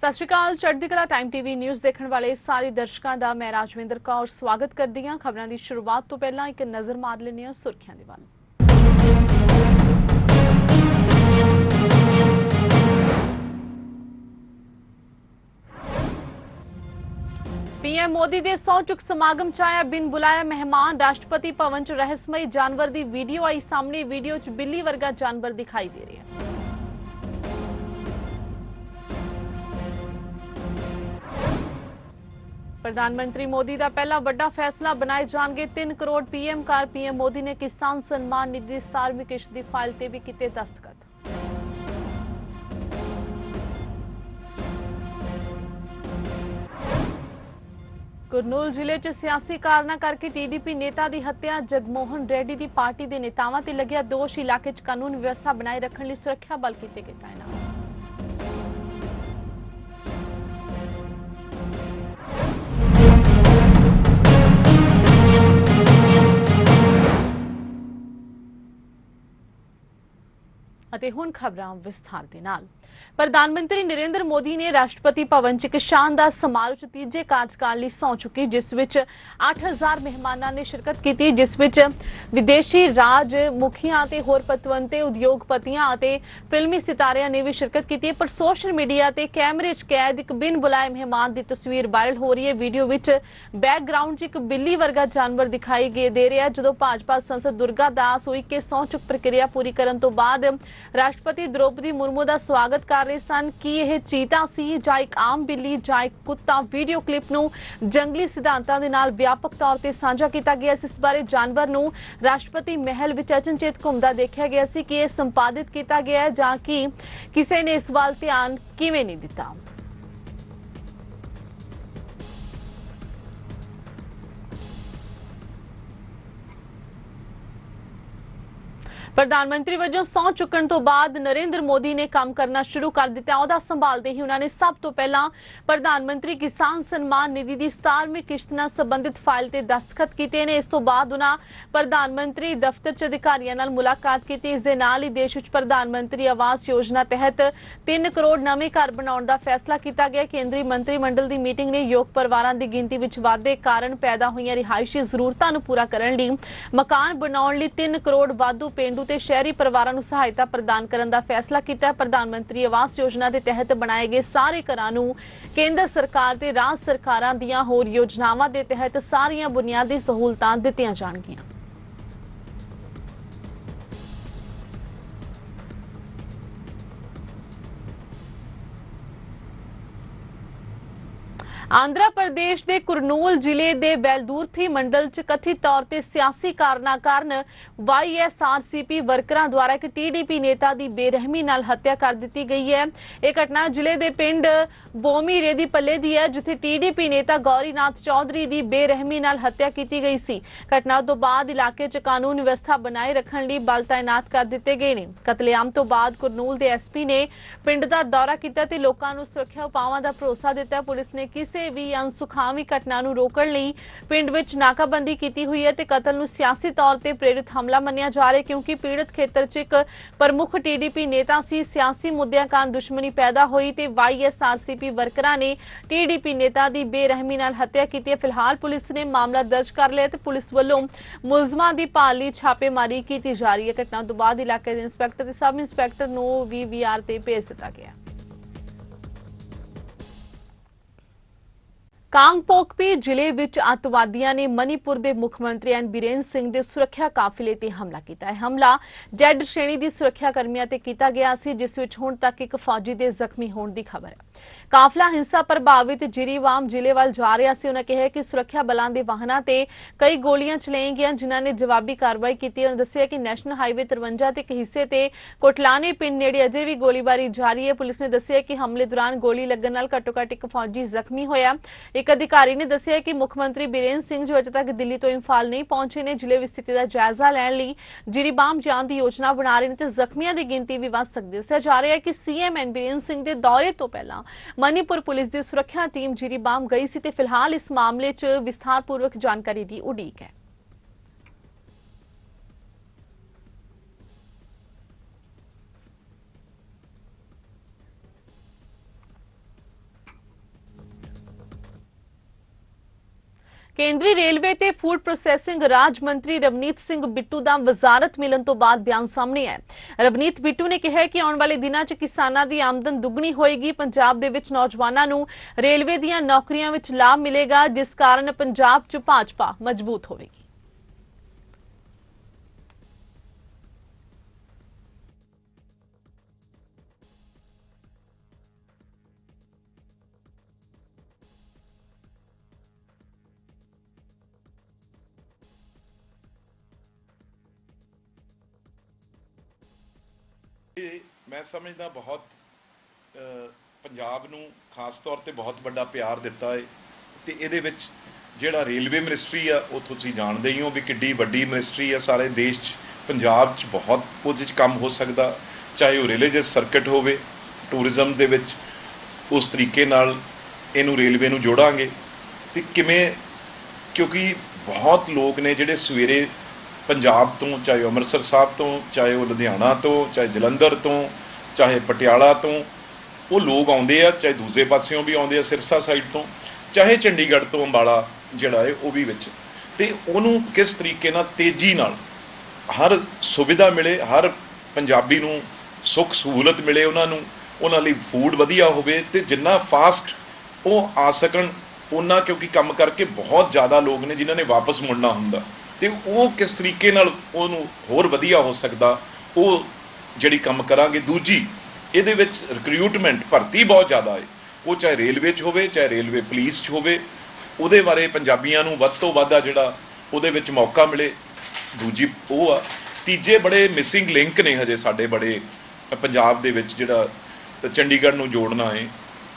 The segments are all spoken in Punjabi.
ਸਤਿ ਸ਼੍ਰੀ ਅਕਾਲ, ਚੜ੍ਹਦੀ ਕਲਾ ਟਾਈਮ ਟੀਵੀ ਨਿਊਜ਼ ਦੇਖਣ ਵਾਲੇ ਸਾਰੇ ਦਰਸ਼ਕਾਂ ਦਾ ਮੈਂ ਰਾਜਵਿੰਦਰ ਕੌਰ ਸਵਾਗਤ ਕਰਦੀ ਹਾਂ। ਖਬਰਾਂ ਦੀ ਸ਼ੁਰੂਆਤ ਤੋਂ ਪਹਿਲਾਂ ਇੱਕ ਨਜ਼ਰ ਮਾਰ ਲੈਂਦੇ ਹਾਂ ਸੁਰਖੀਆਂ ਦੇ ਵੱਲ। ਪੀਐਮ ਮੋਦੀ ਦੇ ਸਹੁੰ ਚੁੱਕ ਸਮਾਗਮ ਚ ਆਇਆ ਬਿਨ ਬੁਲਾਇਆ ਮਹਿਮਾਨ ਰਾਸ਼ਟਰਪਤੀ ਭਵਨ ਚ ਰਹੱਸਮਈ ਜਾਨਵਰ ਦੀ ਵੀਡੀਓ ਆਈ ਸਾਹਮਣੇ, ਵੀਡੀਓ ਚ ਬਿੱਲੀ ਵਰਗਾ ਜਾਨਵਰ ਦਿਖਾਈ ਦੇ ਰਿਹਾ। ਪ੍ਰਧਾਨ ਮੰਤਰੀ ਮੋਦੀ ਦਾ ਪਹਿਲਾ ਵੱਡਾ ਫੈਸਲਾ ਬਣਾਏ ਜਾਣਗੇ 3 crore PM car PM Modi ਨੇ ਕਿਸਾਨ ਸਨਮਾਨ ਨਿਧੀ ਦੀ 17ਵੀਂ ਕਿਸ਼ਤ ਦੀ ਫਾਈਲ ਤੇ ਵੀ ਕੀਤੇ ਦਸਤਖਤ। ਕੁਰਨੂਲ ਜ਼ਿਲ੍ਹੇ 'ਚ ਸਿਆਸੀ ਕਾਰਨਾਂ ਕਰਕੇ ਟੀਡੀਪੀ ਨੇਤਾ ਦੀ ਹੱਤਿਆ। ਜਗਮੋਹਨ ਰੈਡੀ ਦੀ ਪਾਰਟੀ ਦੇ ਨੇਤਾਵਾਂ ਤੇ ਲੱਗਿਆ ਦੋਸ਼। ਇਲਾਕੇ 'ਚ ਕਾਨੂੰਨ ਵਿਵਸਥਾ ਬਣਾਏ ਰੱਖਣ ਲਈ ਸੁਰੱਖਿਆ ਬਲ ਕੀਤੇ ਗਏ ਤਾਇਨਾਤ ਅਤੇ ਹੁਣ ਖਬਰਾਂ ਵਿਸਥਾਰ ਦੇ ਨਾਲ। ਪ੍ਰਧਾਨ ਮੰਤਰੀ ਨਰਿੰਦਰ ਮੋਦੀ ਨੇ ਰਾਸ਼ਟਰਪਤੀ ਭਵਨ 'ਚ ਇੱਕ ਸ਼ਾਨਦਾਰ ਸਮਾਰੋਹ 'ਚ ਤੀਜੇ ਕਾਰਜਕਾਲ ਲਈ ਸਹੁੰ ਚੁੱਕੀ, ਜਿਸ ਵਿੱਚ 8000 ਮਹਿਮਾਨਾਂ ਨੇ ਸ਼ਿਰਕਤ ਕੀਤੀ, ਜਿਸ ਵਿੱਚ ਵਿਦੇਸ਼ੀ ਰਾਜ ਮੁਖੀਆਂ ਤੇ ਹੋਰ ਪਤਵੰਤੇ, ਉਦਯੋਗਪਤੀਆਂ ਅਤੇ ਫਿਲਮੀ ਸਿਤਾਰਿਆਂ ਨੇ ਵੀ ਸ਼ਿਰਕਤ ਕੀਤੀ ਪਰ ਸੋਸ਼ਲ ਮੀਡੀਆ ਤੇ ਕੈਮਰੇ 'ਚ ਕੈਦ ਇੱਕ ਬਿਨ ਬੁਲਾਏ ਮਹਿਮਾਨ ਦੀ ਤਸਵੀਰ ਵਾਇਰਲ ਹੋ ਰਹੀ ਹੈ। ਵੀਡੀਓ ਵਿੱਚ ਬੈਕਗ੍ਰਾਉਂਡ 'ਚ ਇੱਕ ਬਿੱਲੀ ਵਰਗਾ ਜਾਨਵਰ ਦਿਖਾਈ ਦੇ ਰਿਹਾ ਜਦੋਂ ਭਾਜਪਾ ਸੰਸਦ ਦੁਰਗਾ ਦਾਸ ਹੋਈ ਕੇ ਸਹੁੰ ਚੁੱਕ ਪ੍ਰਕਿਰਿਆ ਪੂਰੀ ਕਰਨ ਤੋਂ ਬਾਅਦ ਰਾਸ਼ਟਰਪਤੀ ਦ੍ਰੋਪਦੀ ਮੁਰਮੂ ਦਾ ਸਵਾਗਤ ਕਰ ਰਹੇ ਸਨ ਕਿ ਇਹ ਚੀਤਾ ਸੀ ਜਾਂ ਇੱਕ ਆਮ ਬਿੱਲੀ ਜਾਂ ਇੱਕ ਕੁੱਤਾ ਵੀਡੀਓ ਕਲਿੱਪ ਨੂੰ ਜੰਗਲੀ ਸਿਧਾਂਤਾਂ ਦੇ ਨਾਲ ਵਿਆਪਕ ਤੌਰ ਤੇ ਸਾਂਝਾ ਕੀਤਾ ਗਿਆ ਸੀ ਇਸ ਬਾਰੇ ਜਾਨਵਰ ਨੂੰ ਰਾਸ਼ਟਰਪਤੀ ਮਹਿਲ ਵਿੱਚ ਅਚਨਚੇਤ ਘੁੰਮਦਾ ਦੇਖਿਆ ਗਿਆ ਸੀ ਕਿ ਇਹ ਸੰਪਾਦਿਤ ਕੀਤਾ ਗਿਆ ਹੈ ਜਾਂ ਕਿ ਕਿਸੇ ਨੇ ਇਸ ਵੱਲ ਧਿਆਨ ਕਿਵੇਂ ਨਹੀਂ ਦਿੱਤਾ ਪ੍ਰਧਾਨ ਮੰਤਰੀ ਵਜੋਂ ਸਹੁੰ ਚੁੱਕਣ ਤੋਂ ਬਾਅਦ ਨਰਿੰਦਰ ਮੋਦੀ ਨੇ ਕੰਮ ਕਰਨਾ ਸ਼ੁਰੂ ਕਰ ਦਿੱਤਾ। ਉਹਦਾ ਸੰਭਾਲਦੇ ਹੀ ਉਹਨਾਂ ਨੇ ਸਭ ਤੋਂ ਪਹਿਲਾਂ ਪ੍ਰਧਾਨ ਮੰਤਰੀ ਕਿਸਾਨ ਸਨਮਾਨ ਨਿਧੀ ਦੀ 17ਵੀਂ ਕਿਸ਼ਤ ਨਾਲ ਸੰਬੰਧਿਤ ਫਾਈਲ ਤੇ ਦਸਤਖਤ ਕੀਤੇ ਨੇ। ਇਸ ਤੋਂ ਬਾਅਦ ਉਹਨਾਂ ਪ੍ਰਧਾਨ ਮੰਤਰੀ ਦਫ਼ਤਰ 'ਚ ਅਧਿਕਾਰੀਆਂ ਨਾਲ ਮੁਲਾਕਾਤ ਕੀਤੀ। ਇਸ ਦੇ ਨਾਲ ਹੀ ਦੇਸ਼ ਵਿੱਚ ਪ੍ਰਧਾਨ ਮੰਤਰੀ ਆਵਾਸ ਯੋਜਨਾ ਤਹਿਤ 3 ਕਰੋੜ ਨਵੇਂ ਘਰ ਬਣਾਉਣ ਦਾ ਫੈਸਲਾ ਕੀਤਾ ਗਿਆ। ਕੇਂਦਰੀ ਮੰਤਰੀ ਮੰਡਲ ਦੀ ਮੀਟਿੰਗ ਨੇ ਯੋਗ ਪਰਿਵਾਰਾਂ ਦੀ ਗਿਣਤੀ ਵਿੱਚ ਵਾਧੇ ਕਾਰਨ ਪੈਦਾ ਹੋਈਆਂ ਰਿਹਾਇਸ਼ੀ ਜ਼ਰੂਰਤਾਂ ਨੂੰ ਪੂਰਾ ਕਰਨ ਲਈ ਮਕਾਨ ਬਣਾਉਣ ਲਈ 3 ਕਰੋੜ ਵਾਧੂ ਪੇਂਡੂ ਤੇ ਸ਼ਹਿਰੀ ਪਰਿਵਾਰਾਂ ਨੂੰ ਸਹਾਇਤਾ ਪ੍ਰਦਾਨ ਕਰਨ ਦਾ ਫੈਸਲਾ ਕੀਤਾ ਹੈ। ਪ੍ਰਧਾਨ ਮੰਤਰੀ ਆਵਾਸ ਯੋਜਨਾ ਦੇ ਤਹਿਤ ਬਣਾਏ ਗਏ ਸਾਰੇ ਘਰਾਂ ਨੂੰ ਕੇਂਦਰ ਸਰਕਾਰ ਤੇ ਰਾਜ ਸਰਕਾਰਾਂ ਦੀਆਂ ਹੋਰ ਯੋਜਨਾਵਾਂ ਦੇ ਤਹਿਤ ਸਾਰੀਆਂ ਬੁਨਿਆਦੀ ਸਹੂਲਤਾਂ ਦਿੱਤੀਆਂ ਜਾਣਗੀਆਂ। ਆਂਧਰਾ ਪ੍ਰਦੇਸ਼ ਦੇ ਕੁਰਨੂਲ ਜ਼ਿਲ੍ਹੇ ਦੇ ਬੈਲਦੂਰਥੀ ਮੰਡਲ 'ਚ ਕਥਿਤ ਤੌਰ ਤੇ ਸਿਆਸੀ ਕਾਰਨਾਂ ਕਾਰਨ ਵਾਈਐਸਆਰਸੀਪੀ ਵਰਕਰਾਂ ਦੁਆਰਾ ਇੱਕ ਟੀਡੀਪੀ ਨੇਤਾ ਦੀ ਬੇਰਹਿਮੀ ਨਾਲ ਹੱਤਿਆ ਕਰ ਦਿੱਤੀ ਗਈ ਹੈ। ਇਹ ਘਟਨਾ ਜ਼ਿਲ੍ਹੇ ਦੇ ਪਿੰਡ ਬੋਮੀ ਰੇਦੀ ਪੱਲੇ ਦੀ ਹੈ, ਜਿੱਥੇ ਟੀਡੀਪੀ ਨੇਤਾ ਗੌਰੀਨਾਥ ਚੌਧਰੀ ਦੀ ਬੇਰਹਿਮੀ ਨਾਲ ਹੱਤਿਆ ਕੀਤੀ ਗਈ ਸੀ। ਘਟਨਾ ਤੋਂ ਬਾਅਦ ਇਲਾਕੇ 'ਚ ਕਾਨੂੰਨ ਵਿਵਸਥਾ ਬਣਾਏ ਰੱਖਣ ਲਈ ਬਲ ਤਾਇਨਾਤ ਕਰ ਦਿੱਤੇ ਗਏ ਨੇ। ਕਤਲੇਆਮ ਤੋਂ ਬਾਅਦ ਕੁਰਨੂਲ ਦੇ ਐਸਪੀ ਨੇ ਪਿੰਡ ਦਾ ਦੌਰਾ ਕੀਤਾ ਤੇ ਲੋਕਾਂ ਨੂੰ ਸੁਰੱਖਿਆ ਉਪਾਵਾਂ ਦਾ ਭਰੋਸਾ ਦਿੱਤਾ। ਪੁਲਿਸ ਨੇ ਕਿਸੇ ਵੀ ਅਨਸੁਖਾਵੀ ਘਟਨਾ ਨੂੰ ਰੋਕਣ ਲਈ ਪਿੰਡ ਵਿੱਚ ਨਾਕਾਬੰਦੀ ਕੀਤੀ ਹੋਈ ਹੈ ਤੇ ਕਤਲ ਨੂੰ ਸਿਆਸੀ ਤੌਰ ਤੇ ਪ੍ਰੇਰਿਤ ਹਮਲਾ ਮੰਨਿਆ ਜਾ ਰਿਹਾ ਕਿਉਂਕਿ ਪੀੜਤ ਖੇਤਰ 'ਚ ਇੱਕ ਪ੍ਰਮੁੱਖ ਟੀਡੀਪੀ ਨੇਤਾ ਸੀ, ਸਿਆਸੀ ਮੁੱਦਿਆਂ ਕਾਰਨ ਦੁਸ਼ਮਣੀ ਪੈਦਾ ਹੋਈ ਤੇ ਵਾਈਐਸਆਰਸੀਪੀ ਵਰਕਰਾਂ ਨੇ ਟੀਡੀਪੀ ਨੇਤਾ ਦੀ ਬੇਰਹਿਮੀ ਨਾਲ ਹੱਤਿਆ ਕੀਤੀ ਹੈ। ਫਿਲਹਾਲ ਪੁਲਿਸ ਨੇ ਮਾਮਲਾ ਦਰਜ ਕਰ ਲਿਆ ਤੇ ਪੁਲਿਸ ਵੱਲੋਂ ਮੁਲਜ਼ਮਾਂ ਦੀ ਭਾਲ ਲਈ ਛਾਪੇਮਾਰੀ ਕੀਤੀ ਜਾ ਰਹੀ ਹੈ। ਘਟਨਾ ਤੋਂ ਬਾਅਦ ਇਲਾਕੇ ਦੇ ਇੰਸਪੈਕਟਰ ਤੇ ਸਬ ਇੰਸਪੈਕਟਰ ਨੂੰ ਵੀ ਵੀਵੀਆਰ ਤੇ ਭੇਜ ਦਿੱਤਾ ਗਿਆ ਕਾਂਗਪੋਕਪੀ ਜ਼ਿਲ੍ਹੇ ਵਿੱਚ ਅੱਤਵਾਦੀਆਂ ਨੇ ਮਨੀਪੁਰ ਦੇ ਮੁੱਖ ਮੰਤਰੀ ਐਨ ਬੀਰੇਨ ਸਿੰਘ ਦੇ ਸੁਰੱਖਿਆ ਕਾਫ਼ਲੇ ਤੇ ਹਮਲਾ ਕੀਤਾ ਹੈ। ਹਮਲਾ ਜੈਡ ਸ਼੍ਰੇਣੀ ਦੀ ਸੁਰੱਖਿਆ ਕਰਮੀਆਂ ਤੇ ਕੀਤਾ ਗਿਆ ਸੀ, ਜਿਸ ਵਿੱਚ ਹੁਣ ਤੱਕ ਇੱਕ ਫੌਜੀ ਦੇ ਜ਼ਖਮੀ ਹੋਣ ਦੀ ਖਬਰ ਹੈ। ਕਾਫਲਾ ਹਿੰਸਾ ਪ੍ਰਭਾਵਿਤ ਜਿਰੀਵਾਮ ਜ਼ਿਲ੍ਹੇ ਵੱਲ ਜਾ ਰਿਹਾ ਸੀ। ਉਹਨਾਂ ਕਿਹਾ ਕਿ ਸੁਰੱਖਿਆ ਬਲਾਂ ਦੇ ਵਾਹਨਾਂ ਤੇ ਕਈ ਗੋਲੀਆਂ ਚਲਾਈਆਂ ਗਈਆਂ, ਜਿਨ੍ਹਾਂ ਨੇ ਜਵਾਬੀ ਕਾਰਵਾਈ ਕੀਤੀ। ਉਹਨਾਂ ਦੱਸਿਆ ਕਿ ਨੈਸ਼ਨਲ ਹਾਈਵੇ 53 ਦੇ ਇੱਕ ਹਿੱਸੇ ਤੇ ਕੋਟਲਾਨੇ ਪਿੰਡ ਨੇੜੇ ਅਜੇ ਵੀ ਗੋਲੀਬਾਰੀ ਜਾਰੀ ਹੈ। ਪੁਲਿਸ ਨੇ ਦੱਸਿਆ ਕਿ ਹਮਲੇ ਦੌਰਾਨ ਗੋਲੀ ਲੱਗਣ ਨਾਲ ਘੱਟੋ-ਘੱਟ ਇੱਕ ਫੌਜੀ ਜ਼ਖਮੀ ਹੋਇਆ। ਇੱਕ ਅਧਿਕਾਰੀ ਨੇ ਦੱਸਿਆ ਕਿ ਮੁੱਖ ਮੰਤਰੀ ਬੀਰੇਨ ਸਿੰਘ ਜੋ ਅਜੇ ਤੱਕ ਦਿੱਲੀ ਤੋਂ ਇੰਫਾਲ ਨਹੀਂ ਪਹੁੰਚੇ ਨੇ, ਜ਼ਿਲ੍ਹੇ ਵਿੱਚ ਸਥਿਤੀ ਦਾ ਜਾਇਜ਼ਾ ਲੈਣ ਲਈ ਜਿਰੀਬਾਮ ਜਾਣ ਦੀ ਯੋਜਨਾ ਬਣਾ ਰਹੇ ਨੇ ਤੇ ਜ਼ਖਮੀਆਂ ਦੀ ਗਿਣਤੀ ਵੀ ਵੱਧ ਸਕਦੀ ਹੈ। ਦੱਸਿਆ ਜਾ ਰਿਹਾ ਹੈ ਕਿ ਸੀਐਮ ਐਨ ਬੀਰੇਨ ਸਿੰਘ ਦੇ ਦੌਰੇ ਤੋਂ ਪਹਿਲਾਂ ਮਨੀਪੁਰ ਪੁਲਿਸ ਦੀ ਸੁਰੱਖਿਆ ਟੀਮ ਜਿਰੀਬਾਮ ਗਈ ਸੀ ਤੇ ਫਿਲਹਾਲ ਇਸ ਮਾਮਲੇ 'ਚ ਵਿਸਥਾਰਪੂਰਵਕ ਜਾਣਕਾਰੀ ਦੀ ਉਡੀਕ ਹੈ। ਕੇਂਦਰੀ ਰੇਲਵੇ ਤੇ ਫੂਡ ਪ੍ਰੋਸੈਸਿੰਗ ਰਾਜ ਮੰਤਰੀ ਰਵਨੀਤ ਸਿੰਘ ਬਿੱਟੂ ਦਾ ਵਜ਼ਾਰਤ ਮਿਲਣ ਤੋਂ ਬਾਅਦ ਬਿਆਨ ਸਾਹਮਣੇ ਆਇਆ ਰਵਨੀਤ ਬਿੱਟੂ ਨੇ ਕਿਹਾ ਕਿ ਆਉਣ ਵਾਲੇ ਦਿਨਾਂ 'ਚ ਕਿਸਾਨਾਂ ਦੀ ਆਮਦਨ ਦੁੱਗਣੀ ਹੋਏਗੀ। ਪੰਜਾਬ ਦੇ ਵਿੱਚ ਨੌਜਵਾਨਾਂ ਨੂੰ ਰੇਲਵੇ ਦੀਆਂ ਨੌਕਰੀਆਂ ਵਿੱਚ ਲਾਭ ਮਿਲੇਗਾ, ਜਿਸ ਕਾਰਨ ਪੰਜਾਬ 'ਚ ਭਾਜਪਾ ਮਜ਼ਬੂਤ ਹੋਵੇਗੀ। ਇਹ ਮੈਂ ਸਮਝਦਾ ਬਹੁਤ ਪੰਜਾਬ ਨੂੰ ਖਾਸ ਤੌਰ ਤੇ ਬਹੁਤ ਵੱਡਾ ਪਿਆਰ ਦਿੱਤਾ ਹੈ ਤੇ ਇਹਦੇ ਵਿੱਚ ਜਿਹੜਾ ਰੇਲਵੇ ਮਿਨਿਸਟਰੀ ਆ, ਉਹ ਤੁਸੀਂ ਜਾਣਦੇ ਹੀ ਹੋ ਵੀ ਕਿੱਡੀ ਵੱਡੀ ਮਿਨਿਸਟਰੀ ਆ। ਸਾਰੇ ਦੇਸ਼ 'ਚ, ਪੰਜਾਬ 'ਚ ਬਹੁਤ ਕੁਝ 'ਚ ਕੰਮ ਹੋ ਸਕਦਾ। ਚਾਹੇ ਉਹ ਰਿਲੀਜੀਅਸ ਸਰਕਟ ਹੋਵੇ, ਟੂਰਿਜ਼ਮ ਦੇ ਵਿੱਚ ਉਸ ਤਰੀਕੇ ਨਾਲ ਇਹਨੂੰ ਰੇਲਵੇ ਨੂੰ ਜੋੜਾਂਗੇ। ਤੇ ਕਿਵੇਂ, ਕਿਉਂਕਿ ਬਹੁਤ ਲੋਕ ਨੇ ਜਿਹੜੇ ਸਵੇਰੇ ਪੰਜਾਬ ਤੋਂ, ਚਾਹੇ ਉਹ ਅੰਮ੍ਰਿਤਸਰ ਸਾਹਿਬ ਤੋਂ, ਚਾਹੇ ਉਹ ਲੁਧਿਆਣਾ ਤੋਂ, ਚਾਹੇ ਜਲੰਧਰ ਤੋਂ, ਚਾਹੇ ਪਟਿਆਲਾ ਤੋਂ, ਉਹ ਲੋਕ ਆਉਂਦੇ ਆ, ਚਾਹੇ ਦੂਜੇ ਪਾਸਿਓਂ ਵੀ ਆਉਂਦੇ ਆ ਸਿਰਸਾ ਸਾਈਡ ਤੋਂ, ਚਾਹੇ ਚੰਡੀਗੜ੍ਹ ਤੋਂ ਅੰਬਾਲਾ ਜਿਹੜਾ ਹੈ ਉਹ ਵੀ ਵਿੱਚ। ਤੇ ਉਹਨੂੰ ਕਿਸ ਤਰੀਕੇ ਨਾਲ ਤੇਜ਼ੀ ਨਾਲ ਹਰ ਸੁਵਿਧਾ ਮਿਲੇ, ਹਰ ਪੰਜਾਬੀ ਨੂੰ ਸੁੱਖ ਸਹੂਲਤ ਮਿਲੇ ਉਹਨਾਂ ਨੂੰ, ਉਹਨਾਂ ਲਈ ਫੂਡ ਵਧੀਆ ਹੋਵੇ ਤੇ ਜਿੰਨਾ ਫਾਸਟ ਉਹ ਆ ਸਕਣ, ਉਹਨਾਂ ਕਿਉਂਕਿ ਕੰਮ ਕਰਕੇ ਬਹੁਤ ਜ਼ਿਆਦਾ ਲੋਕ ਨੇ ਜਿਨ੍ਹਾਂ ਨੇ ਵਾਪਸ ਮੁੜਨਾ ਹੁੰਦਾ। ਤੇ ਉਹ ਕਿਸ ਤਰੀਕੇ ਨਾਲ ਉਹਨੂੰ ਹੋਰ ਵਧੀਆ ਹੋ ਸਕਦਾ, ਉਹ ਜਿਹੜੀ ਕੰਮ ਕਰਾਂਗੇ, ਦੂਜੀ, ਇਹਦੇ ਵਿੱਚ ਰਿਕਰੂਟਮੈਂਟ ਭਰਤੀ ਬਹੁਤ ਜ਼ਿਆਦਾ ਹੈ। ਉਹ ਚਾਹੇ ਰੇਲਵੇ 'ਚ ਹੋਵੇ, ਚਾਹੇ ਰੇਲਵੇ ਪੁਲਿਸ 'ਚ ਹੋਵੇ, ਉਹਦੇ ਬਾਰੇ ਪੰਜਾਬੀਆਂ ਨੂੰ ਵੱਧ ਤੋਂ ਵੱਧ ਆ ਜਿਹੜਾ ਉਹਦੇ ਵਿੱਚ ਮੌਕਾ ਮਿਲੇ। ਦੂਜੀ ਉਹ ਆ, ਤੀਜੇ ਬੜੇ ਮਿਸਿੰਗ ਲਿੰਕ ਨੇ ਹਜੇ ਸਾਡੇ ਬੜੇ ਪੰਜਾਬ ਦੇ ਵਿੱਚ ਜਿਹੜਾ ਚੰਡੀਗੜ੍ਹ ਨੂੰ ਜੋੜਨਾ ਹੈ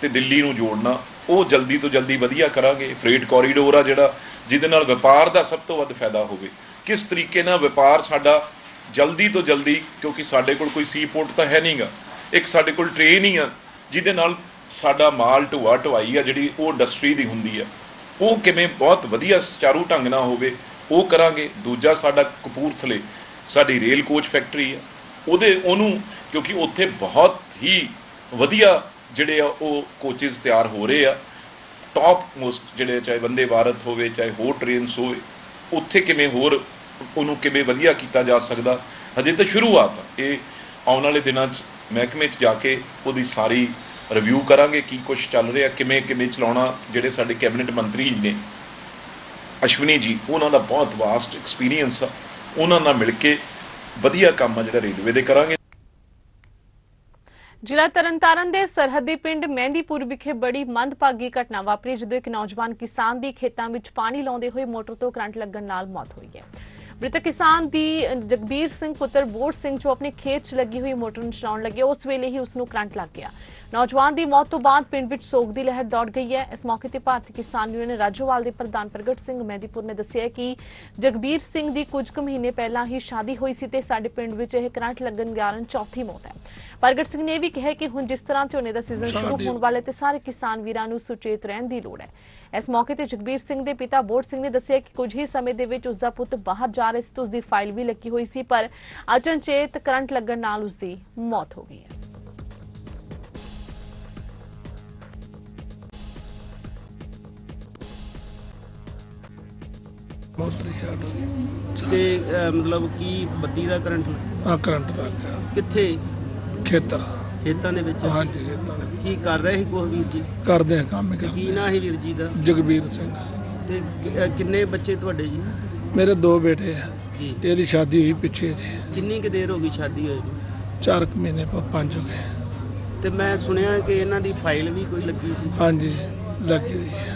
ਤੇ ਦਿੱਲੀ ਨੂੰ ਜੋੜਨਾ, ਉਹ ਜਲਦੀ ਤੋਂ ਜਲਦੀ ਵਧੀਆ ਕਰਾਂਗੇ। ਫਰੇਟ ਕੋਰੀਡੋਰ ਆ ਜਿਹੜਾ ਜਿਹਦੇ ਨਾਲ ਵਪਾਰ ਦਾ ਸਭ ਤੋਂ ਵੱਧ ਫਾਇਦਾ ਹੋਵੇ। ਕਿਸ ਤਰੀਕੇ ਨਾਲ ਵਪਾਰ ਸਾਡਾ ਜਲਦੀ ਤੋਂ ਜਲਦੀ, ਕਿਉਂਕਿ ਸਾਡੇ ਕੋਲ ਕੋਈ ਸੀਪੋਰਟ ਤਾਂ ਹੈ ਨਹੀਂਗਾ, ਇੱਕ ਸਾਡੇ ਕੋਲ ਟ੍ਰੇਨ ਹੀ ਆ, ਜਿਹਦੇ ਨਾਲ ਸਾਡਾ ਮਾਲ ਢੋਆ ਢੁਆਈ ਆ, ਜਿਹੜੀ ਉਹ ਇੰਡਸਟਰੀ ਦੀ ਹੁੰਦੀ ਆ। ਉਹ ਕਿਵੇਂ ਬਹੁਤ ਵਧੀਆ ਸੁਚਾਰੂ ਢੰਗ ਨਾਲ ਹੋਵੇ, ਉਹ ਕਰਾਂਗੇ। ਦੂਜਾ ਸਾਡਾ ਕਪੂਰਥਲੇ, ਸਾਡੀ ਰੇਲ ਕੋਚ ਫੈਕਟਰੀ ਆ। ਉਹਦੇ, ਉਹਨੂੰ, ਕਿਉਂਕਿ ਉੱਥੇ ਬਹੁਤ ਹੀ ਵਧੀਆ ਜਿਹੜੇ ਆ ਉਹ ਕੋਚਸ ਤਿਆਰ ਹੋ ਰਹੇ ਆ। ਟਾਪ ਮੋਸਟ ਜਿਹੜੇ ਚਾਹੇ ਵੰਦੇ ਭਾਰਤ ਹੋਵੇ, ਚਾਹੇ ਹੋਰ ਟ੍ਰੇਨਸ ਹੋਵੇ, ਉੱਥੇ ਕਿਵੇਂ ਹੋਰ ਉਹਨੂੰ ਕਿਵੇਂ ਵਧੀਆ ਕੀਤਾ ਜਾ ਸਕਦਾ? ਹਜੇ ਤਾਂ ਸ਼ੁਰੂਆਤ ਆ। ਇਹ ਆਉਣ ਵਾਲੇ ਦਿਨਾਂ 'ਚ ਮਹਿਕਮੇ 'ਚ ਜਾ ਕੇ ਉਹਦੀ ਸਾਰੀ ਰਿਵਿਊ ਕਰਾਂਗੇ, ਕੀ ਕੁਝ ਚੱਲ ਰਿਹਾ, ਕਿਵੇਂ ਕਿਵੇਂ ਚਲਾਉਣਾ, ਜਿਹੜੇ ਸਾਡੇ ਕੈਬਨਿਟ ਮੰਤਰੀ ਨੇ, ਅਸ਼ਵਨੀ ਜੀ, ਉਹਨਾਂ ਦਾ ਬਹੁਤ ਵਾਸਟ ਐਕਸਪੀਰੀਅੰਸ ਆ। ਉਹਨਾਂ ਨਾਲ ਮਿਲ ਕੇ ਵਧੀਆ ਕੰਮ ਆ ਜਿਹੜਾ ਰੇਲਵੇ ਦੇ ਕਰਾਂਗੇ। ਜ਼ਿਲ੍ਹਾ ਤਰਨਤਾਰਨ ਦੇ ਸਰਹੱਦੀ ਪਿੰਡ ਮਹਿੰਦੀਪੁਰ ਵਿਖੇ ਬੜੀ ਮੰਦਭਾਗੀ ਘਟਨਾ ਵਾਪਰੀ, ਜਦੋਂ ਇੱਕ ਨੌਜਵਾਨ ਕਿਸਾਨ ਦੀ ਖੇਤਾਂ ਵਿੱਚ ਪਾਣੀ ਲਾਉਂਦੇ ਹੋਏ ਮੋਟਰ ਤੋਂ ਕਰੰਟ ਲੱਗਣ ਨਾਲ ਮੌਤ ਹੋਈ ਹੈ। ਮ੍ਰਿਤਕ ਕਿਸਾਨ ਦੀ ਜਗਬੀਰ ਸਿੰਘ ਪੁੱਤਰ ਬੋਰ ਸਿੰਘ, ਜੋ ਆਪਣੇ ਖੇਤ 'ਚ ਲੱਗੀ ਹੋਈ ਮੋਟਰ ਨੂੰ ਚਲਾਉਣ ਲੱਗੇ, ਉਸ ਵੇਲੇ ਹੀ ਉਸ ਨੂੰ ਕਰੰਟ ਲੱਗ ਗਿਆ। ਨੌਜਵਾਨ ਦੀ ਮੌਤ ਤੋਂ ਬਾਅਦ ਪਿੰਡ ਵਿੱਚ ਸੋਗ ਦੀ ਲਹਿਰ ਦੌੜ ਗਈ ਹੈ। ਇਸ ਮੌਕੇ ਤੇ ਭਾਰਤੀ ਕਿਸਾਨ ਯੂਨੀਅਨ ਰਾਜੋਵਾਲ ਦੇ ਪ੍ਰਧਾਨ ਪ੍ਰਗਟ ਸਿੰਘ ਮਹਿੰਦੀਪੁਰ ਨੇ ਦੱਸਿਆ ਕਿ ਜਗਬੀਰ ਸਿੰਘ ਦੀ ਕੁਝ ਕੁ ਮਹੀਨੇ ਪਹਿਲਾਂ ਹੀ ਸ਼ਾਦੀ ਹੋਈ ਸੀ ਤੇ ਸਾਡੇ ਪਿੰਡ ਵਿੱਚ ਇਹ ਕਰੰਟ ਲੱਗਣ ਕਾਰਨ ਚੌਥੀ ਮੌਤ ਹੈ। ਪ੍ਰਗਟ ਸਿੰਘ ਨੇ ਇਹ ਵੀ ਕਿਹਾ ਕਿ ਹੁਣ ਜਿਸ ਤਰ੍ਹਾਂ ਝੋਨੇ ਦਾ ਸੀਜ਼ਨ ਸ਼ੁਰੂ ਹੋਣ ਵਾਲਾ ਤੇ ਸਾਰੇ ਕਿਸਾਨ ਵੀਰਾਂ ਨੂੰ ਸੁਚੇਤ ਰਹਿਣ ਦੀ ਲੋੜ ਹੈ। ਇਸ ਮੌਕੇ ਤੇ ਜਗਬੀਰ ਸਿੰਘ ਦੇ ਪਿਤਾ ਬੋੜ ਸਿੰਘ ਨੇ ਦੱਸਿਆ ਕਿ ਕੁਝ ਹੀ ਸਮੇਂ ਦੇ ਵਿੱਚ ਉਸ ਦਾ ਪੁੱਤ ਬਾਹਰ ਜਾ ਰਿਹਾ ਸੀ ਤੇ ਉਸ ਦੀ ਫਾਈਲ ਵੀ ਲੱਗੀ ਹੋਈ ਸੀ ਪਰ ਅਚਨਚੇਤ ਕਰੰਟ ਲੱਗਣ ਨਾਲ ਉਸ ਦੀ ਮੌਤ ਹੋ ਗਈ ਹੈ। ਮੋਟਰ ਸ਼ਾਰਟ ਹੋ ਗਈ ਤੇ ਅਹ, ਮਤਲਬ ਕੀ ਬੱਤੀ ਦਾ ਕਰੰਟ ਆ ਕਰੰਟ ਲੱਗ ਗਿਆ। ਕਿੱਥੇ? ਖੇਤਰ ਖੇਤਾਂ ਦੇ ਵਿੱਚ? ਹਾਂਜੀ ਖੇਤਾਂ ਦੇ ਵਿੱਚ। ਕੀ ਕਰ ਰਹੇ ਸੀ ਕੋਹ ਵੀਰ ਜੀ? ਕਰਦੇ ਆ ਕੰਮ ਹੀ ਕੀ ਕਰਦੇ ਨਾਂ ਹੈ ਵੀਰ ਜੀ ਦਾ? ਜਗਬੀਰ ਸਿੰਘ। ਤੇ ਕਿ- ਅਹ, ਕਿੰਨੇ ਬੱਚੇ ਤੁਹਾਡੇ ਜੀ? ਮੇਰੇ ਦੋ ਬੇਟੇ ਆ। ਜੀ। ਇਹਦੀ ਸ਼ਾਦੀ ਹੋਈ ਪਿੱਛੇ ਜੇ ਕਿੰਨੀ ਕੁ ਦੇਰ ਹੋ ਗਈ ਸ਼ਾਦੀ ਹੋਈ ਨੂੰ? ਚਾਰ ਕੁ ਮਹੀਨੇ ਪ- ਪੰਜ ਹੋ ਗਏ। ਤੇ ਮੈਂ ਸੁਣਿਆ ਕਿ ਇਹਨਾਂ ਦੀ ਫਾਈਲ ਵੀ ਕੋਈ ਲੱਗੀ ਸੀ? ਹਾਂਜੀ ਲੱਗੀ ਹੋਈ ਹੈ।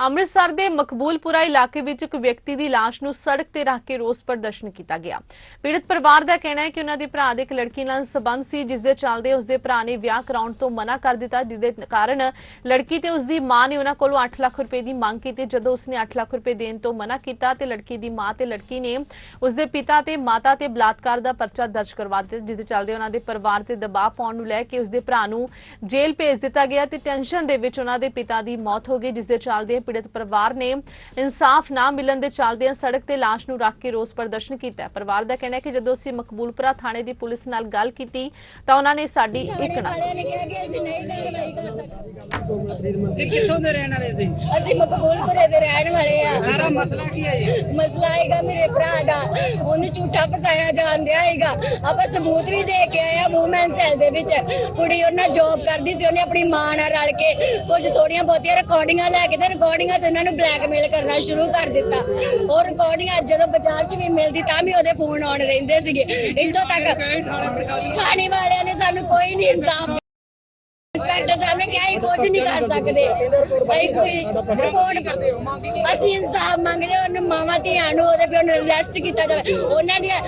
ਅੰਮ੍ਰਿਤਸਰ ਦੇ ਮਕਬੂਲਪੁਰਾ ਇਲਾਕੇ ਵਿੱਚ ਇੱਕ ਵਿਅਕਤੀ ਦੀ ਲਾਸ਼ ਨੂੰ ਸੜਕ ਤੇ ਰੱਖ ਕੇ ਰੋਸ ਪ੍ਰਦਰਸ਼ਨ ਕੀਤਾ ਗਿਆ। ਪੀੜਤ ਪਰਿਵਾਰ ਦਾ ਕਹਿਣਾ ਹੈ ਕਿ ਉਹਨਾਂ ਦੇ ਭਰਾ ਦੇ ਇੱਕ ਲੜਕੀ ਨਾਲ ਸਬੰਧ ਸੀ, ਜਿਸ ਦੇ ਚੱਲਦੇ ਉਸ ਦੇ ਭਰਾ ਨੇ ਵਿਆਹ ਕਰਾਉਣ ਤੋਂ ਮਨਾ ਕਰ ਦਿੱਤਾ ਜਿਸ ਦੇ ਕਾਰਨ ਲੜਕੀ ਤੇ ਉਸ ਦੀ ਮਾਂ ਨੇ ਉਹਨਾਂ ਕੋਲੋਂ 8 ਲੱਖ ਰੁਪਏ ਦੀ ਮੰਗ ਕੀਤੀ। ਜਦੋਂ ਉਸਨੇ 8 ਲੱਖ ਰੁਪਏ ਦੇਣ ਤੋਂ ਮਨਾ ਕੀਤਾ ਤੇ ਲੜਕੀ ਦੀ ਮਾਂ ਤੇ ਲੜਕੀ ਨੇ ਉਸ ਦੇ ਪਿਤਾ ਤੇ ਮਾਤਾ ਤੇ ਬਲਾਤਕਾਰ ਦਾ ਪਰਚਾ ਦਰਜ ਕਰਵਾ ਦਿੱਤਾ ਜਿਸ ਦੇ ਚੱਲਦੇ ਉਹਨਾਂ ਦੇ ਪਰਿਵਾਰ ਤੇ ਦਬਾਅ ਪਾਉਣ ਨੂੰ ਲੈ ਕੇ ਉਸ ਦੇ ਭਰਾ ਨੂੰ ਜੇਲ੍ਹ ਭੇਜ ਦਿੱਤਾ ਗਿਆ ਤੇ ਟੈਨਸ਼ਨ ਦੇ ਵਿੱਚ ਉਹਨਾਂ ਦੇ ਪਿਤਾ ਦੀ ਮੌਤ ਹੋ ਗਈ ਜਿਸ ਦੇ ਚੱਲਦੇ ਪੀੜਤ ਪਰਿਵਾਰ ਨੇ ਇਨਸਾਫ ਨਾ ਮਿਲਣ ਦੇ ਚੱਲਦਿਆਂ ਸੜਕ ਤੇ ਲਾਸ਼ ਨੂੰ ਰੱਖ ਕੇ ਰੋਸ ਪ੍ਰਦਰਸ਼ਨ ਕੀਤਾ। ਪਰਿਵਾਰ ਦਾ ਕਹਿਣਾ ਹੈ ਕਿ ਜਦੋਂ ਅਸੀਂ ਮਕਬੂਲਪੁਰਾ ਥਾਣੇ ਦੀ ਪੁਲਿਸ ਨਾਲ ਗੱਲ ਕੀਤੀ ਤਾਂ ਉਹਨਾਂ ਨੇ ਸਾਡੀ ਇੱਕ ਨਾ ਸੁਣੀ ਨੇ ਕਿਹਾ ਕਿ ਅਸੀਂ ਨਹੀਂ ਕਾਰਵਾਈ ਕਰ ਸਕਦੇ ਇਹ ਕਿੱਥੋਂ ਦੇ ਰਹਿਣ ਵਾਲੇ ਸੀ ਅਸੀਂ ਮਕਬੂਲਪੁਰੇ ਦੇ ਰਹਿਣ ਵਾਲੇ ਆ ਸਾਰਾ ਮਸਲਾ ਕੀ ਹੈ ਜੀ? ਮਸਲਾ ਹੈਗਾ ਮੇਰੇ ਭਰਾ ਦਾ। ਉਹਨੂੰ ਝੂਠਾ ਫਸਾਇਆ ਜਾਂਦਿਆ ਹੈਗਾ। ਆਪਾਂ ਸਬੂਤ ਵੀ ਦੇ ਕੇ ਆਏ ਆ ਵੂਮਨ ਸੈਲ ਦੇ ਵਿੱਚ। ਕੁੜੀ ਉਹਨਾਂ ਜੌਬ ਕਰਦੀ ਸੀ ਉਹਨੇ ਆਪਣੀ ਮਾਂ ਨਾਲ ਰਲ ਕੇ ਕੁਝ ਥੋੜੀਆਂ ਬਹੁਤੀਆਂ ਰਿਕਾਰਡਿੰਗਾਂ ਲੈ ਕੇ ਤੇ ਰਿਕਾਰਡਿੰਗਾਂ ਤੋਂ ਇਹਨਾਂ ਨੂੰ ਬਲੈਕਮੇਲ ਕਰਨਾ ਸ਼ੁਰੂ ਕਰ ਦਿੱਤਾ। ਉਹ ਰਿਕਾਰਡਿੰਗਾਂ ਜਦੋਂ ਬਾਜ਼ਾਰ 'ਚ ਵੀ ਮਿਲਦੀ ਤਾਂ ਵੀ ਉਹਦੇ ਫੋਨ ਆਉਣ ਰਹਿੰਦੇ ਸੀਗੇ। ਇੱਥੋਂ ਤੱਕ ਥਾਣੇ ਵਾਲਿਆਂ ਨੇ ਸਾਨੂੰ ਕੋਈ ਨਹੀਂ ਇਨਸਾਫ ਇਹ ਕੁਝ ਨਹੀਂ ਕਰ ਸਕਦੇ। ਅਸੀਂ ਕੋਈ ਰਿਪੋਰਟ ਅਸੀਂ ਇਨਸਾਫ ਮੰਗਦੇ ਹਾਂ ਉਹਨਾਂ ਮਾਵਾਂ ਧੀਆਂ ਨੂੰ ਉਹਦੇ ਪਿਓ ਨੂੰ ਅਰੈਸਟ ਕੀਤਾ ਜਾਵੇ। ਉਹਨਾਂ ਦੀਆਂ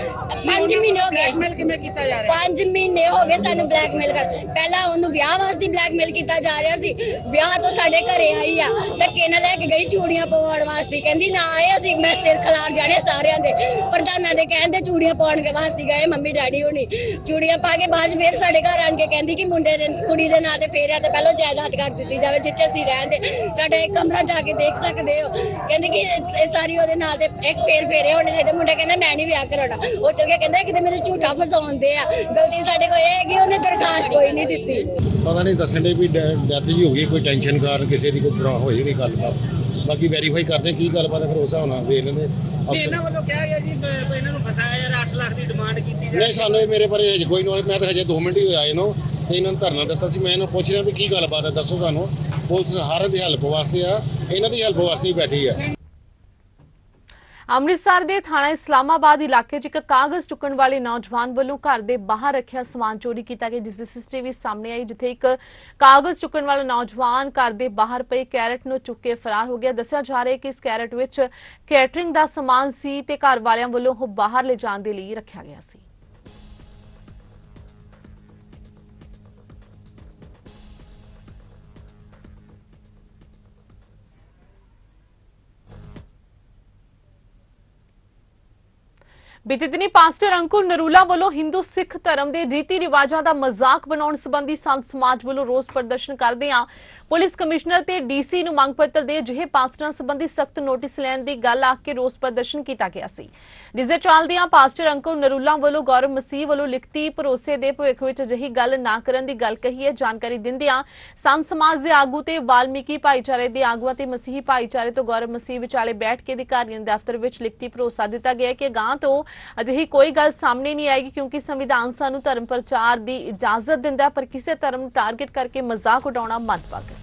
5 ਮਹੀਨੇ ਹੋ ਗਏ। ਬਲੈਕਮੇਲ ਕਿਵੇਂ ਕੀਤਾ ਜਾ ਰਿਹਾ? 5 ਮਹੀਨੇ ਹੋ ਗਏ ਸਾਨੂੰ ਬਲੈਕਮੇਲ ਕਰ। ਪਹਿਲਾਂ ਉਹਨੂੰ ਵਿਆਹ ਵਾਸਤੇ ਬਲੈਕਮੇਲ ਕੀਤਾ ਜਾ ਰਿਹਾ ਸੀ। ਵਿਆਹ ਤੋਂ ਸਾਡੇ ਘਰੇ ਆਈ ਆ। ਧੱਕੇ ਨਾਲ ਲੈ ਕੇ ਗਈ ਚੂੜੀਆਂ ਪਵਾਉਣ ਵਾਸਤੇ। ਕਹਿੰਦੀ ਨਾ ਆਏ ਅਸੀਂ ਮੈਂ ਸਿਰ ਖਲਾਰ ਜਾਣੇ ਸਾਰਿਆਂ ਦੇ। ਪ੍ਰਧਾਨਾਂ ਦੇ ਕਹਿੰਦੇ ਚੂੜੀਆਂ ਪਾਉਣ ਕੇ ਵਾਸਤੇ ਗਏ ਮੰਮੀ ਡੈਡੀ ਹੋਣੀ ਚੂੜੀਆਂ ਪਾ ਕੇ ਬਾਅਦ 'ਚ ਫਿਰ ਸਾਡੇ ਘਰ ਆਣ ਕੇ ਕਹਿੰਦੀ ਕਿ ਮੁੰਡੇ ਦੇ ਕੁੜੀ ਦੇ ਨਾਂ ਤੇ ਫੇਰਿਆ ਤੇ ਪਹਿਲਾਂ ਜਾਇਦਾਦ ਕਰ ਦਿੱਤੀ ਜਾਵੇ ਜਿੱਥੇ ਅਸੀਂ ਰਹਿੰਦੇ ਸਾਡਾ ਇੱਕ ਕਮਰਾ ਜਾ ਕੇ ਦੇਖ ਸਕਦੇ ਹੋ। ਕਹਿੰਦੇ ਕਿ ਇਹ ਸਾਰੀ ਉਹਦੇ ਨਾਂ ਤੇ ਇੱਕ ਫੇਰ ਫੇਰੇ ਹੋਣੇ ਚਾਹੀਦੇ। ਮੁੰਡਾ ਕਹਿੰਦਾ ਮੈਂ ਨਹੀਂ ਵਿਆਹ ਕਰਾਉਣਾ। ਉਹ ਚਲ ਕੇ ਕਹਿੰਦਾ ਕਿਤੇ ਮੇਰੇ ਝੂਠਾ ਫਸਾਉਂਦੇ ਆ। ਗਲਤੀ ਸਾਡੇ ਕੋਲ ਇਹ ਹੈ ਕਿ ਉਹਨੇ ਦਰਖਾਸਤ ਕੋਈ ਨਹੀਂ ਦਿੱਤੀ। ਪਤਾ ਨਹੀਂ ਦੱਸਣ ਦੇ ਵੀ ਡੈਥ ਜੀ ਹੋ ਗਈ ਕੋਈ ਟੈਨਸ਼ਨ ਕਾਰਨ ਕਿਸੇ ਦੀ ਕੋਈ ਪ੍ਰੋ- ਹੋਈ ਨਹੀਂ ਗੱਲਬਾਤ। ਬਾਕੀ ਵੈਰੀਫਾਈ ਕਰਦੇ ਕੀ ਗੱਲਬਾਤ ਹੈ ਫਿਰ ਉਸ ਨਾਲ ਵੇਖ ਲੈਂਦੇ ਇਹਨਾਂ ਵੱਲੋਂ ਕਿਹਾ ਗਿਆ ਜੀ ਇਹਨਾਂ ਨੂੰ ਫਸਾਇਆ ਯਾਰ 8 ਲੱਖ ਦੀ ਡਿਮਾਂਡ ਕੀਤੀ ਜਾ ਨਹੀਂ ਸਾਨੂੰ ਇਹ ਮੇਰੇ ਬਾਰੇ ਹਜੇ ਕੋਈ ਨੌਲੇਜ ਮੈਂ ਤਾਂ ਹਜੇ 2 ਮਿੰਟ ਹੀ ਹੋਏ ਆਏ ਨੂੰ। ਤੇ ਇਹਨਾਂ ਨੂੰ ਧਰਨਾ ਦਿੱਤਾ ਸੀ। ਮੈਂ ਇਹਨਾਂ ਪੁੱਛ ਰਿਹਾ ਵੀ ਕੀ ਗੱਲਬਾਤ ਹੈ, ਦੱਸੋ ਸਾਨੂੰ। ਪੁਲਿਸ ਹਰ ਦੀ ਹੈਲਪ ਵਾਸਤੇ ਆ, ਇਹਨਾਂ ਦੀ ਹੈਲਪ ਵਾਸਤੇ ਹੀ ਬੈਠੀ ਆ। ਅੰਮ੍ਰਿਤਸਰ ਦੇ ਥਾਣਾ ਇਸਲਾਮਾਬਾਦ ਇਲਾਕੇ 'ਚ ਇੱਕ ਕਾਗਜ਼ ਚੁੱਕਣ ਵਾਲੇ ਨੌਜਵਾਨ ਵੱਲੋਂ ਘਰ ਦੇ ਬਾਹਰ ਰੱਖਿਆ ਸਮਾਨ ਚੋਰੀ ਕੀਤਾ ਗਿਆ, ਜਿਸ ਦੀ ਸੀਸੀਟੀਵੀ ਸਾਹਮਣੇ ਆਈ, ਜਿੱਥੇ ਇੱਕ ਕਾਗਜ਼ ਚੁੱਕਣ ਵਾਲਾ ਨੌਜਵਾਨ ਘਰ ਦੇ ਬਾਹਰ ਪਏ ਕੈਰਟ ਨੂੰ ਚੁੱਕ ਕੇ ਫਰਾਰ ਹੋ ਗਿਆ। ਦੱਸਿਆ ਜਾ ਰਿਹਾ ਕਿ ਇਸ ਕੈਰਟ ਵਿੱਚ ਕੈਟਰਿੰਗ ਦਾ ਸਮਾਨ ਸੀ ਤੇ ਘਰ ਵਾਲਿਆਂ ਵੱਲੋਂ ਉਹ ਬਾਹਰ ਲਿਜਾਣ ਦੇ ਲਈ ਰੱਖਿਆ ਗਿਆ ਸੀ। ਬੀਤੇ ਦਿਨੀ ਪਾਸਟਰ ਅੰਕੁਰ ਨਰੂਲਾ ਵੱਲੋਂ ਹਿੰਦੂ ਸਿੱਖ ਧਰਮ ਦੇ ਰੀਤੀ ਰਿਵਾਜਾਂ ਦਾ ਮਜ਼ਾਕ ਬਣਾਉਣ ਸੰਬੰਧੀ ਸੰਤ ਸਮਾਜ ਵੱਲੋਂ ਰੋਸ ਪ੍ਰਦਰਸ਼ਨ ਕਰਦਿਆਂ ਪੁਲਿਸ ਕਮਿਸ਼ਨਰ ਤੇ ਡੀਸੀ ਨੂੰ ਮੰਗ ਪੱਤਰ ਦੇ ਅਜਿਹੇ ਪਾਸਟਰਾਂ ਸੰਬੰਧੀ ਸਖਤ ਨੋਟਿਸ ਲੈਣ ਦੀ ਗੱਲ ਆਖ ਕੇ ਰੋਸ ਪ੍ਰਦਰਸ਼ਨ ਕੀਤਾ ਗਿਆ ਸੀ। ਜਿਸੇ ਚੱਲਦਿਆਂ ਪਾਸਟਰ ਅੰਕੁਰ ਨਰੂਲਾ ਵੱਲੋਂ ਗੌਰਵ ਮਸੀਹ ਵੱਲੋਂ ਲਿਖਤੀ ਭਰੋਸੇ ਦੇ ਭਵਿੱਖ ਵਿੱਚ ਅਜਿਹੀ ਗੱਲ ਨਾ ਕਰਨ ਦੀ ਗੱਲ ਕਹੀ ਹੈ। ਜਾਣਕਾਰੀ ਦਿੰਦਿਆਂ ਸੰਤ ਸਮਾਜ ਦੇ ਆਗੂ ਤੇ ਵਾਲਮੀਕੀ ਭਾਈਚਾਰੇ ਦੇ ਆਗੂਆਂ ਤੇ ਮਸੀਹੀ ਭਾਈਚਾਰੇ ਤੋਂ ਗੌਰਵ ਮਸੀਹ ਵਿਚਾਲੇ ਬੈਠ ਕੇ ਅਧਿਕਾਰੀਆਂ ਦੇ ਦਫ਼ਤਰ ਵਿੱਚ ਲਿਖਤੀ ਭਰੋਸਾ ਦਿੱਤਾ ਗਿਆ ਕਿ ਗਾਂ ਤੋਂ ਅਜਿਹੀ ਕੋਈ ਗੱਲ ਸਾਹਮਣੇ ਨਹੀਂ ਆਏਗੀ ਕਿਉਂਕਿ ਸੰਵਿਧਾਨ ਸਾਨੂੰ ਧਰਮ ਪ੍ਰਚਾਰ ਦੀ ਇਜਾਜ਼ਤ ਦਿੰਦਾ ਪਰ ਕਿਸੇ ਧਰਮ ਨੂੰ ਟਾਰਗੇਟ ਕਰਕੇ ਮਜ਼ਾਕ ਉਡਾਉਣਾ ਮੰਦਭਾਗਾ।